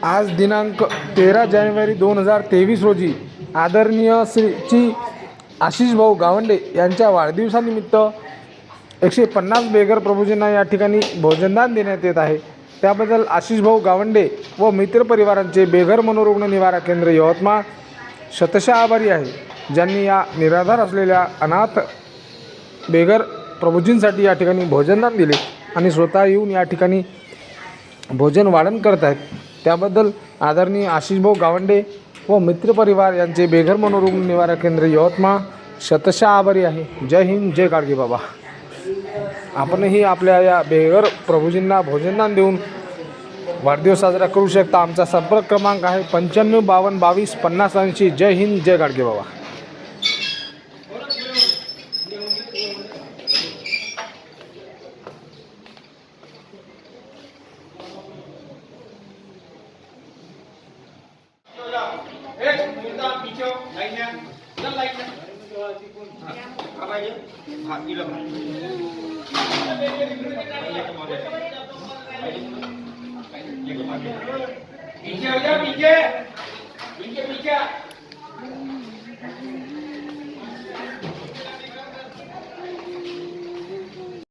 आज दिनांक तेरा जानेवारी दोन हजार तेवीस रोजी आदरणीय श्रीची आशिषभाऊ गावंडे यांच्या वाढदिवसानिमित्त एकशे पन्नास बेगर प्रभूजींना या ठिकाणी भोजनदान देण्यात येत आहे. त्याबद्दल आशिषभाऊ गावंडे व मित्रपरिवारांचे बेघर मनोरुग्ण निवारा केंद्र यवतमाळ शतशः आभारी आहे. ज्यांनी या निराधार असलेल्या अनाथ बेघर प्रभूजींसाठी या ठिकाणी भोजनदान दिले आणि स्वतः येऊन या ठिकाणी भोजन वाढण करत आहेत. त्याबद्दल आदरणीय आशिषभाऊ गावंडे व मित्रपरिवार यांचे बेघर मनोरुग्ण निवारा केंद्र यवतमाळ शतशः आभारी आहे. जय हिंद जय गाडगे बाबा. आपणही आपल्या या बेघर प्रभूजींना भोजनदान देऊन वाढदिवस साजरा करू शकता. आमचा संपर्क क्रमांक आहे पंच्याण्णव बावन्न बावीस पन्नास ऐंशी. जय हिंद जय गाडगे बाबा. पीछे हो जा पीछे पीछे पीछे